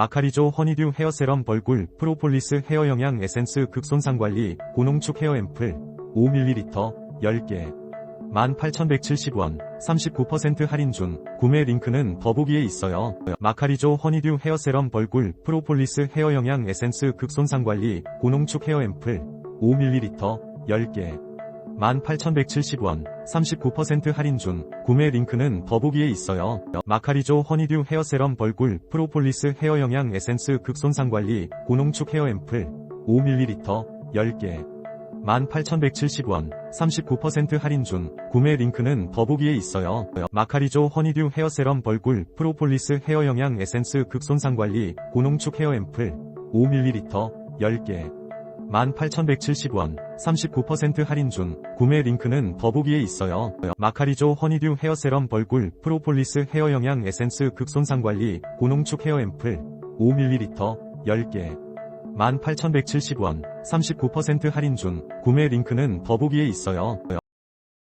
마카리조 허니듀 헤어 세럼 벌꿀 프로폴리스 헤어 영양 에센스 극손상 관리 고농축 헤어 앰플 5ml 10개 18,170원 39% 할인 중 구매 링크는 더보기에 있어요. 마카리조 허니듀 헤어 세럼 벌꿀 프로폴리스 헤어 영양 에센스 극손상 관리 고농축 헤어 앰플 5ml 10개 18,170원 39% 할인 중 구매 링크는 더보기에 있어요. 마카리조 허니듀 헤어 세럼 벌꿀 프로폴리스 헤어 영양 에센스 극손상 관리 고농축 헤어 앰플 5ml 10개 18,170원 39% 할인 중 구매 링크는 더보기에 있어요. 마카리조 허니듀 헤어 세럼 벌꿀 프로폴리스 헤어 영양 에센스 극손상 관리 고농축 헤어 앰플 5ml 10개 18,170원 39% 할인 중 구매 링크는 더보기에 있어요. 마카리조 허니듀 헤어 세럼 벌꿀 프로폴리스 헤어 영양 에센스 극손상 관리 고농축 헤어 앰플 5ml 10개 18,170원 39% 할인 중 구매 링크는 더보기에 있어요.